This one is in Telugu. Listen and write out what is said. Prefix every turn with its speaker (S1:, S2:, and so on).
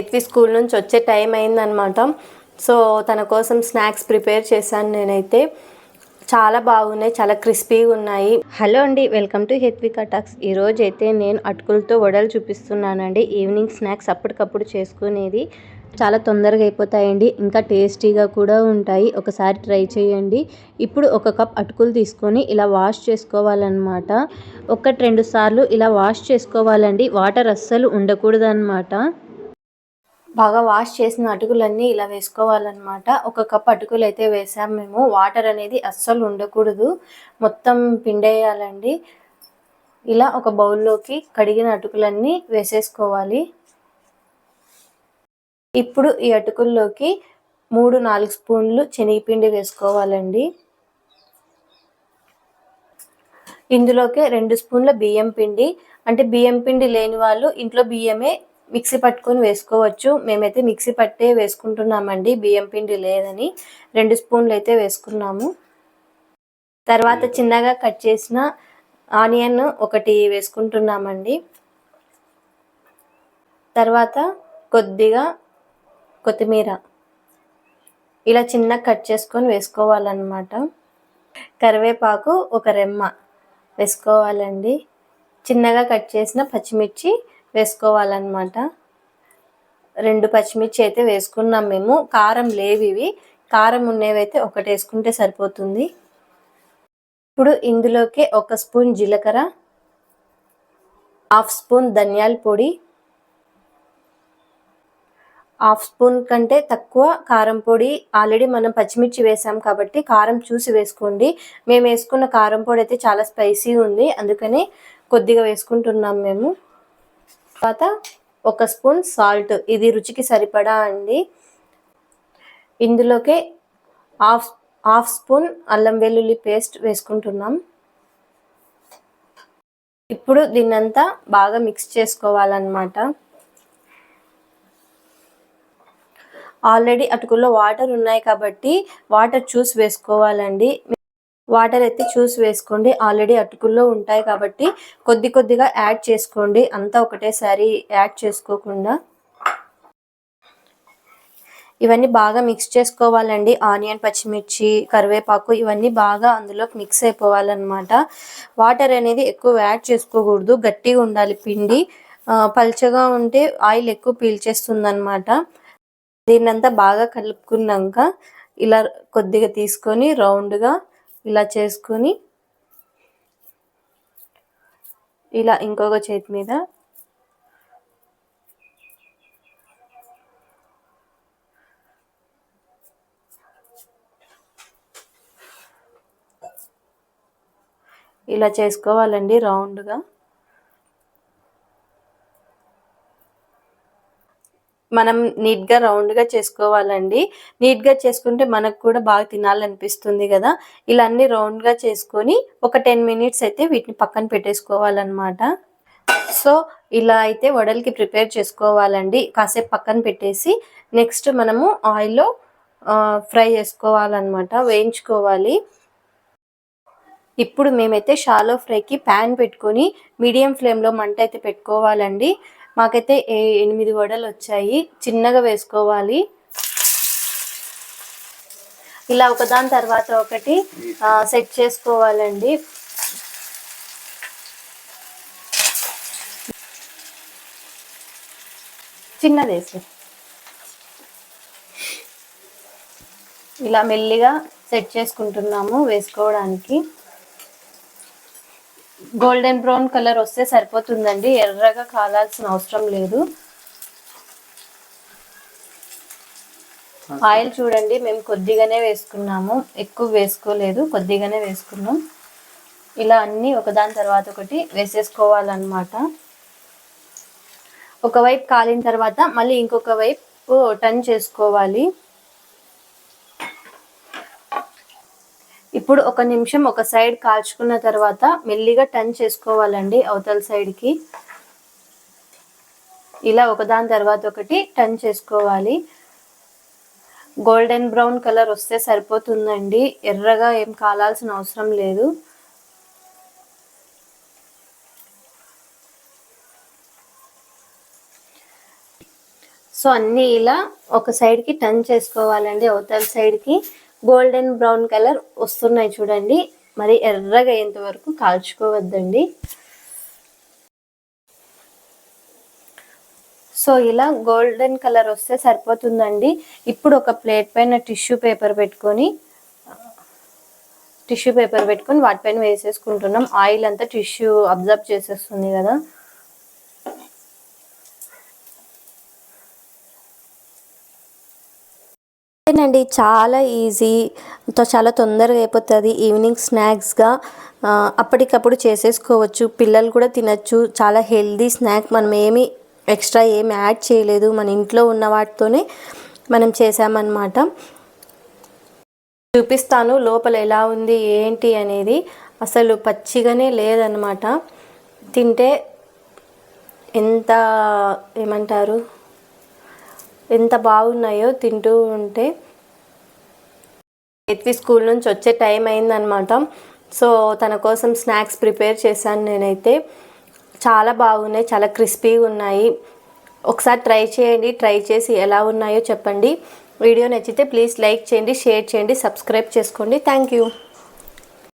S1: ఎత్వి స్కూల్ నుంచి వచ్చే టైం అయిందనమాట సో తన కోసం స్నాక్స్ ప్రిపేర్ చేశాను నేనైతే. చాలా బాగున్నాయి చాలా క్రిస్పీగా ఉన్నాయి. హలో అండి వెల్కమ్ టు హెత్వికా టాక్స్. ఈరోజు అయితే నేను అటుకులతో వడలు చూపిస్తున్నానండి. ఈవినింగ్ స్నాక్స్ అప్పటికప్పుడు చేసుకునేది. చాలా తొందరగా అయిపోతాయండి. ఇంకా టేస్టీగా కూడా ఉంటాయి. ఒకసారి ట్రై చేయండి. ఇప్పుడు ఒక కప్ అటుకులు తీసుకొని ఇలా వాష్ చేసుకోవాలన్నమాట. ఒకటి రెండు సార్లు ఇలా వాష్ చేసుకోవాలండి. వాటర్ అస్సలు ఉండకూడదన్నమాట. బాగా వాష్ చేసిన అటుకులన్నీ ఇలా వేసుకోవాలన్నమాట. ఒక కప్ అటుకులు అయితే వేసాం మేము. వాటర్ అనేది అస్సలు ఉండకూడదు. మొత్తం పిండేయాలండి. ఇలా ఒక బౌల్లోకి కడిగిన అటుకులన్నీ వేసేసుకోవాలి. ఇప్పుడు ఈ అటుకుల్లోకి మూడు నాలుగు స్పూన్లు శనగపిండి వేసుకోవాలండి. ఇందులోకి రెండు స్పూన్ల బియ్యం పిండి. అంటే బియ్యం పిండి లేని వాళ్ళు ఇంట్లో బియ్యమే మిక్సీ పట్టుకొని వేసుకోవచ్చు. మేమైతే మిక్సీ పట్టే వేసుకుంటున్నామండి. బియ్యం పిండి లేదని రెండు స్పూన్లు అయితే వేసుకున్నాము. తర్వాత చిన్నగా కట్ చేసిన ఆనియన్ ఒకటి వేసుకుంటున్నామండి. తర్వాత కొద్దిగా కొత్తిమీర ఇలా చిన్న కట్ చేసుకొని వేసుకోవాలన్నమాట. కరివేపాకు ఒక రెమ్మ వేసుకోవాలండి. చిన్నగా కట్ చేసిన పచ్చిమిర్చి వేసుకోవాలన్నమాట. రెండు పచ్చిమిర్చి అయితే వేసుకున్నాం మేము. కారం లేవి ఇవి. కారం ఉన్నవైతే ఒకటి వేసుకుంటే సరిపోతుంది. ఇప్పుడు ఇందులోకి ఒక స్పూన్ జీలకర్ర హాఫ్ స్పూన్ ధనియాల పొడి హాఫ్ స్పూన్ కంటే తక్కువ కారం పొడి. ఆల్రెడీ మనం పచ్చిమిర్చి వేసాం కాబట్టి కారం చూసి వేసుకోండి. మేము వేసుకున్న కారం పొడి అయితే చాలా స్పైసీ ఉంది. అందుకని కొద్దిగా వేసుకుంటున్నాం మేము. తర్వాత ఒక స్పూన్ సాల్ట్. ఇది రుచికి సరిపడా అండి. ఇందులోకి హాఫ్ హాఫ్ స్పూన్ అల్లం వెల్లుల్లి పేస్ట్ వేసుకుంటున్నాం. ఇప్పుడు దీన్నంతా బాగా మిక్స్ చేసుకోవాలన్నమాట. ఆల్రెడీ అటుకుల్లో వాటర్ ఉన్నాయి కాబట్టి వాటర్ చూసి వేసుకోవాలండి. వాటర్ అయితే చూసి వేసుకోండి. ఆల్రెడీ అటుకుల్లో ఉంటాయి కాబట్టి కొద్ది కొద్దిగా యాడ్ చేసుకోండి. అంతా ఒకటేసారి యాడ్ చేసుకోకుండా. ఇవన్నీ బాగా మిక్స్ చేసుకోవాలండి. ఆనియన్ పచ్చిమిర్చి కరివేపాకు ఇవన్నీ బాగా అందులోకి మిక్స్ అయిపోవాలన్నమాట. వాటర్ అనేది ఎక్కువ యాడ్ చేసుకోకూడదు. గట్టిగా ఉండాలి పిండి. పల్చగా ఉంటే ఆయిల్ ఎక్కువ పీల్చేస్తుందన్నమాట. దీన్నంతా బాగా కలుపుకున్నాక ఇలా కొద్దిగా తీసుకొని రౌండ్గా ఇలా చేసుకొని ఇలా ఇంకొక చేతి మీద ఇలా చేసుకోవాలండి రౌండ్గా. మనం నీట్గా రౌండ్గా చేసుకోవాలండి. నీట్గా చేసుకుంటే మనకు కూడా బాగా తినాలనిపిస్తుంది కదా. ఇలా అన్ని రౌండ్గా చేసుకొని ఒక టెన్ మినిట్స్ అయితే వీటిని పక్కన పెట్టేసుకోవాలన్నమాట. సో ఇలా అయితే వడలకి ప్రిపేర్ చేసుకోవాలండి. కాసేపు పక్కన పెట్టేసి నెక్స్ట్ మనము ఆయిల్లో ఫ్రై చేసుకోవాలన్నమాట. వేయించుకోవాలి. ఇప్పుడు మేమైతే షాలో ఫ్రైకి ప్యాన్ పెట్టుకొని మీడియం ఫ్లేమ్లో మంట అయితే పెట్టుకోవాలండి. మాకైతే ఎనిమిది వడలు వచ్చాయి. చిన్నగా వేసుకోవాలి. ఇలా ఒకదాని తర్వాత ఒకటి సెట్ చేసుకోవాలండి. చిన్నదేసి ఇలా మెల్లిగా సెట్ చేసుకుంటున్నాము వేసుకోవడానికి. గోల్డెన్ బ్రౌన్ కలర్ వస్తే సరిపోతుందండి. ఎర్రగా కాలాల్సిన అవసరం లేదు. ఆయిల్ చూడండి మేము కొద్దిగానే వేసుకున్నాము. ఎక్కువ వేసుకోలేదు కొద్దిగానే వేసుకున్నాం. ఇలా అన్నీ ఒకదాని తర్వాత ఒకటి వేసేసుకోవాలన్నమాట. ఒకవైపు కాలిన తర్వాత మళ్ళీ ఇంకొక వైపు టర్న్ చేసుకోవాలి. ఇప్పుడు ఒక నిమిషం ఒక సైడ్ కాల్చుకున్న తర్వాత మెల్లిగా టర్న్ చేసుకోవాలండి అవతల సైడ్కి ఇలా ఒకదాని తర్వాత ఒకటి టర్న్ చేసుకోవాలి. గోల్డెన్ బ్రౌన్ కలర్ వస్తే సరిపోతుందండి. ఎర్రగా ఏం కాలాల్సిన అవసరం లేదు. సో అన్నీ ఇలా ఒక సైడ్కి టర్న్ చేసుకోవాలండి అవతల సైడ్కి గోల్డెన్ బ్రౌన్ కలర్ వస్తున్నాయి చూడండి. మరి ఎర్రగా అయ్యేంత వరకు కాల్చుకోవద్దండి. సో ఇలా గోల్డెన్ కలర్ వస్తే సరిపోతుందండి. ఇప్పుడు ఒక ప్లేట్ పైన టిష్యూ పేపర్ పెట్టుకొని టిష్యూ పేపర్ పెట్టుకొని వాటిపైన వేసేసుకుంటున్నాం. ఆయిల్ అంతా టిష్యూ అబ్జర్వ్ చేసేస్తుంది కదా. అండి చాలా ఈజీ. తో చాలా తొందరగా అయిపోతుంది. ఈవినింగ్ స్నాక్స్గా అప్పటికప్పుడు చేసేసుకోవచ్చు. పిల్లలు కూడా తినచ్చు. చాలా హెల్దీ స్నాక్. మనం ఏమి ఎక్స్ట్రా ఏమి యాడ్ చేయలేదు. మన ఇంట్లో ఉన్న వాటితోనే మనం చేసామన్నమాట చూపిస్తాను లోపల ఎలా ఉంది ఏంటి అనేది. అసలు పచ్చిగానే లేదనమాట తింటే ఎంత ఏమంటారు? ఎంత బాగున్నాయో తింటూ ఉంటే ఎత్వి స్కూల్ నుంచి వచ్చే టైం అయిందనమాట సో తన కోసం స్నాక్స్ ప్రిపేర్ చేశాను నేనైతే. చాలా బాగున్నాయి చాలా క్రిస్పీగా ఉన్నాయి. ఒకసారి ట్రై చేయండి ట్రై చేసి ఎలా ఉన్నాయో చెప్పండి. వీడియో నచ్చితే ప్లీజ్ లైక్ చేయండి షేర్ చేయండి సబ్స్క్రైబ్ చేసుకోండి. Thank you.